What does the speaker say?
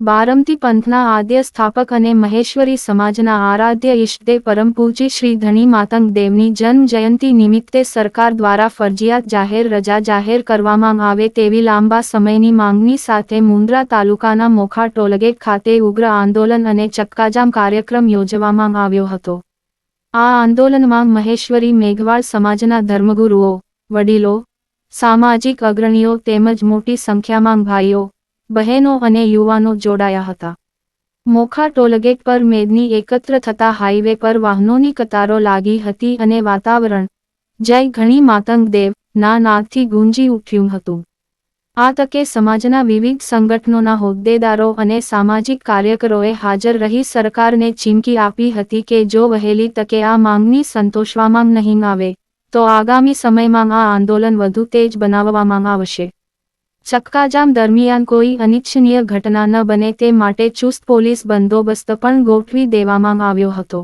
બારમતી પંથના આદ્ય સ્થાપક અને મહેશ્વરી સમાજના આરાધ્ય ઈષ્ટદેવ પરમ શ્રી ધણી માતંગ દેવની જન્મ જયંતિ નિમિત્તે સરકાર દ્વારા ફરજિયાત જાહેર રજા જાહેર કરવામાં આવે તેવી લાંબા સમયની માંગણી સાથે મુન્દ્રા તાલુકાના મોખા ટોલગેટ ખાતે ઉગ્ર આંદોલન અને ચક્કાજામ કાર્યક્રમ યોજવામાં આવ્યો હતો. આ આંદોલનમાં મહેશ્વરી મેઘવાળ સમાજના ધર્મગુરુઓ, વડીલો, સામાજિક અગ્રણીઓ તેમજ મોટી સંખ્યામાં ભાઈઓ બહેનો અને યુવાનો જોડાયા હતા. મોખા ટોલગેટ પર મેદની એકત્ર થતા હાઈવે પર વાહનોની કતારો લાગી હતી અને વાતાવરણ, જય ઘણી માતંગ દેવ, ના નાદથી ગુંજી ઉઠ્યું હતું. આ તકે સમાજના વિવિધ સંગઠનોના હોદ્દેદારો અને સામાજિક કાર્યકરોએ હાજર રહી સરકારને ચીમકી આપી હતી કે જો વહેલી તકે આ માંગની સંતોષવામાં નહીં આવે, તો આગામી સમયમાં આ આંદોલન વધુ તેજ બનાવવામાં આવશે. ચક્કાજામ દરમિયાન કોઈ અનિચ્છનીય ઘટના ન બને તે માટે ચુસ્ત પોલીસ બંદોબસ્ત પણ ગોઠવી દેવામાં આવ્યો હતો.